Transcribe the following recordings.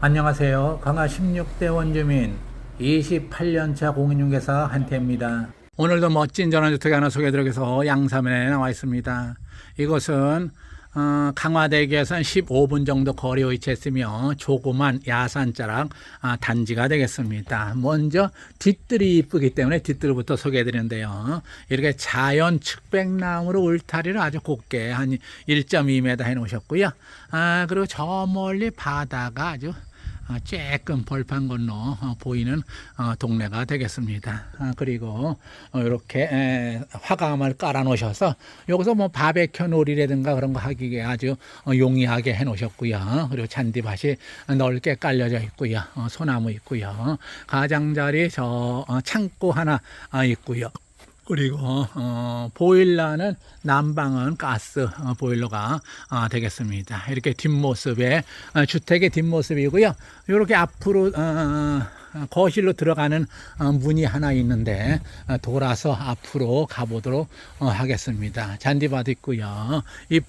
안녕하세요. 강화 16대 원주민 28년차 공인중개사 한태입니다. 오늘도 멋진 전원주택 하나 소개해드리겠서 양사면에 나와 있습니다. 이곳은 어, 강화대교에서 한 15분 정도 거리 위치했으며 조그만 야산자락 아, 단지가 되겠습니다. 먼저 뒷뜰이 이쁘기 때문에 뒷뜰부터 소개해드리는데요. 이렇게 자연 측백나무로 울타리를 아주 곱게 한 1.2m 해놓으셨고요. 아, 그리고 저 멀리 바다가 아주 어, 쬐끔 벌판 건너 어, 보이는 어, 동네가 되겠습니다. 아, 그리고 어, 이렇게 에, 화감을 깔아 놓으셔서 여기서 뭐 바베큐 놀이라든가 그런 거 하기에 아주 어, 용이하게 해 놓으셨고요. 그리고 잔디밭이 넓게 깔려져 있고요. 어, 소나무 있고요. 가장자리 저 어, 창고 하나 아, 있고요. 그리고 어, 보일러는 난방은 가스 어, 보일러가 어, 되겠습니다. 이렇게 뒷모습의 어, 주택의 뒷모습이고요. 이렇게 앞으로 어, 거실로 들어가는 어, 문이 하나 있는데 어, 돌아서 앞으로 가보도록 어, 하겠습니다. 잔디밭 있고요. 이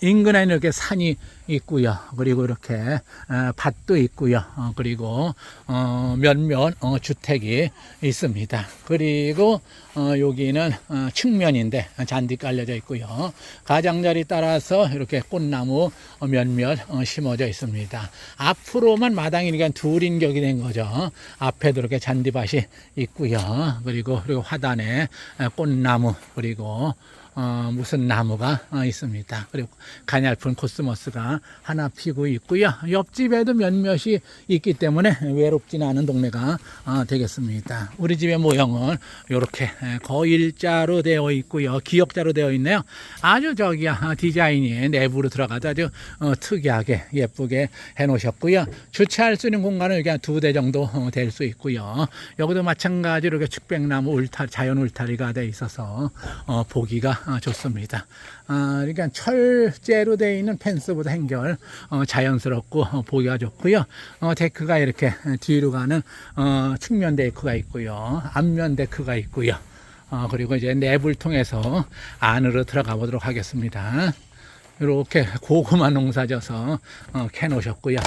인근에는 이렇게 산이 있고요. 그리고 이렇게 어, 밭도 있고요. 어, 그리고 어, 몇몇 어, 주택이 있습니다. 그리고 어, 여기는 어, 측면인데 잔디 깔려져 있고요. 가장자리 따라서 이렇게 꽃나무 어, 몇몇 어, 심어져 있습니다. 앞으로만 마당이니까 둘인 격이 된 거죠. 앞에도 이렇게 잔디밭이 있고요. 그리고 그리고 화단에 에, 꽃나무 그리고 어, 무슨 나무가 어, 있습니다. 그리고 가냘픈 코스모스가 하나 피고 있고요. 옆집에도 몇몇이 있기 때문에 외롭지는 않은 동네가 어, 되겠습니다. 우리 집의 모형은 이렇게 거의 일자로 되어 있고요. 기역자로 되어 있네요. 아주 저기야 아, 디자인이 내부로 들어가도 아주 어, 특이하게 예쁘게 해놓으셨고요. 주차할 수 있는 공간은 여기 한 두 대 정도 어, 될수 있고요. 여기도 마찬가지로 이렇게 측백나무 울타리, 자연 울타리가 돼 있어서 어, 보기가 어, 좋습니다. 아, 그러니까 철제로 되어 있는 펜스보다 행결 어, 자연스럽고 어, 보기가 좋고요. 어, 데크가 이렇게 뒤로 가는 어, 측면 데크가 있고요. 앞면 데크가 있고요. 어, 그리고 이제 내부를 통해서 안으로 들어가 보도록 하겠습니다. 이렇게 고구마 농사져서 어, 캐놓으셨고요.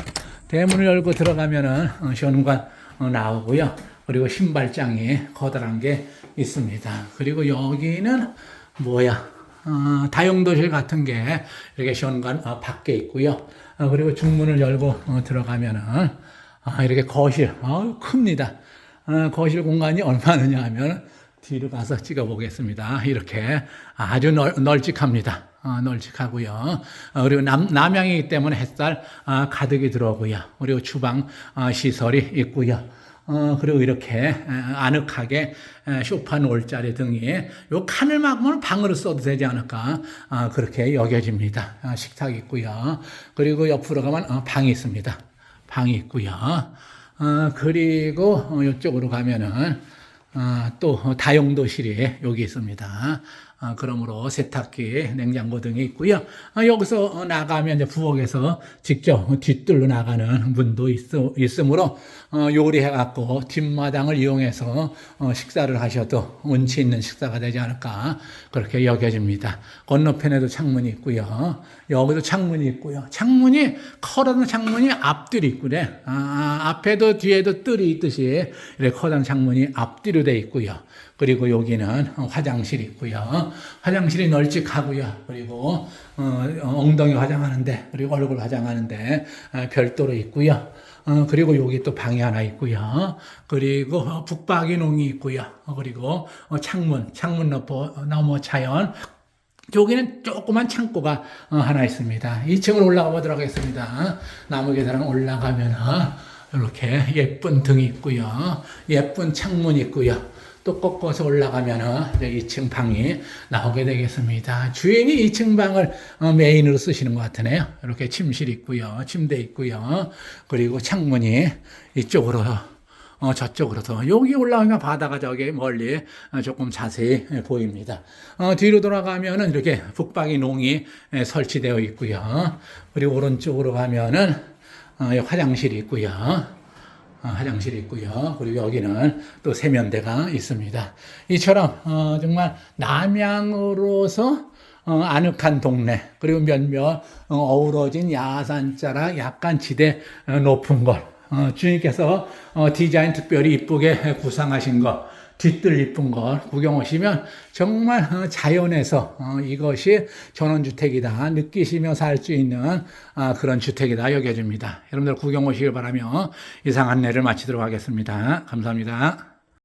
대문을 열고 들어가면은 어, 현관 어, 나오고요. 그리고 신발장이 커다란 게 있습니다. 그리고 여기는 뭐야? 어, 다용도실 같은 게 이렇게 현관 어, 밖에 있고요. 어, 그리고 중문을 열고 어, 들어가면은 아, 이렇게 거실, 어, 큽니다. 어, 거실 공간이 얼마느냐 하면 뒤로 가서 찍어 보겠습니다. 이렇게 아주 널, 널찍합니다. 어, 널찍하고요. 어, 그리고 남, 남향이기 때문에 햇살 어, 가득이 들어오고요. 그리고 주방 어, 시설이 있고요. 어, 그리고 이렇게 에, 아늑하게 에, 쇼파 놓을 자리 등이 요 칸을 막으면 방으로 써도 되지 않을까 아, 그렇게 여겨집니다. 아, 식탁 있고요. 그리고 옆으로 가면 어, 방이 있습니다. 방이 있고요. 어, 그리고 어, 이쪽으로 가면은 어, 또 다용도실이 여기 있습니다. 어, 그러므로 세탁기, 냉장고 등이 있고요. 어, 여기서 어, 나가면 이제 부엌에서 직접 뒤뜰로 나가는 문도 있, 있으므로 어, 요리해갖고 뒷마당을 이용해서 어, 식사를 하셔도 운치 있는 식사가 되지 않을까 그렇게 여겨집니다. 건너편에도 창문이 있고요. 여기도 창문이 있고요. 창문이 커다란 창문이 앞뜰이 있고요. 아, 앞에도 뒤에도 뜰이 있듯이 이렇게 커다란 창문이 앞뒤로 돼 있고요. 그리고 여기는 화장실이 있고요. 화장실이 널찍하고요. 그리고 어, 엉덩이 화장하는데 그리고 얼굴 화장하는데 어, 별도로 있고요. 어, 그리고 여기 또 방이 하나 있고요. 그리고 어, 북박이 농이 있고요. 어, 그리고 어, 창문, 창문 너머, 너머 자연. 여기는 조그만 창고가 어, 하나 있습니다. 2층으로 올라가 보도록 하겠습니다. 나무 계단 올라가면 이렇게 예쁜 등이 있고요. 예쁜 창문이 있고요. 또 꺾어서 올라가면은 이제 2층 방이 나오게 되겠습니다. 주인이 2층 방을 어, 메인으로 쓰시는 것 같으네요. 이렇게 침실 있고요. 침대 있고요. 그리고 창문이 이쪽으로 어, 저쪽으로도 여기 올라오면 바다가 저기 멀리 어, 조금 자세히 예, 보입니다. 어, 뒤로 돌아가면은 이렇게 북박이 농이 예, 설치되어 있고요. 그리고 오른쪽으로 가면은 어, 화장실이 있고요. 어, 화장실이 있고요. 그리고 여기는 또 세면대가 있습니다. 이처럼 어, 정말 남향으로서 어, 아늑한 동네 그리고 몇몇 어, 어우러진 야산자락 약간 지대 어, 높은 것 어, 주님께서 어, 디자인 특별히 이쁘게 구상하신 것 뒤뜰 이쁜 걸 구경 오시면 정말 어, 자연에서 어, 이것이 전원주택이다 느끼시며 살수 있는 아, 그런 주택이다 여겨집니다. 여러분들 구경 오시길 바라며 이상 안내를 마치도록 하겠습니다. 감사합니다.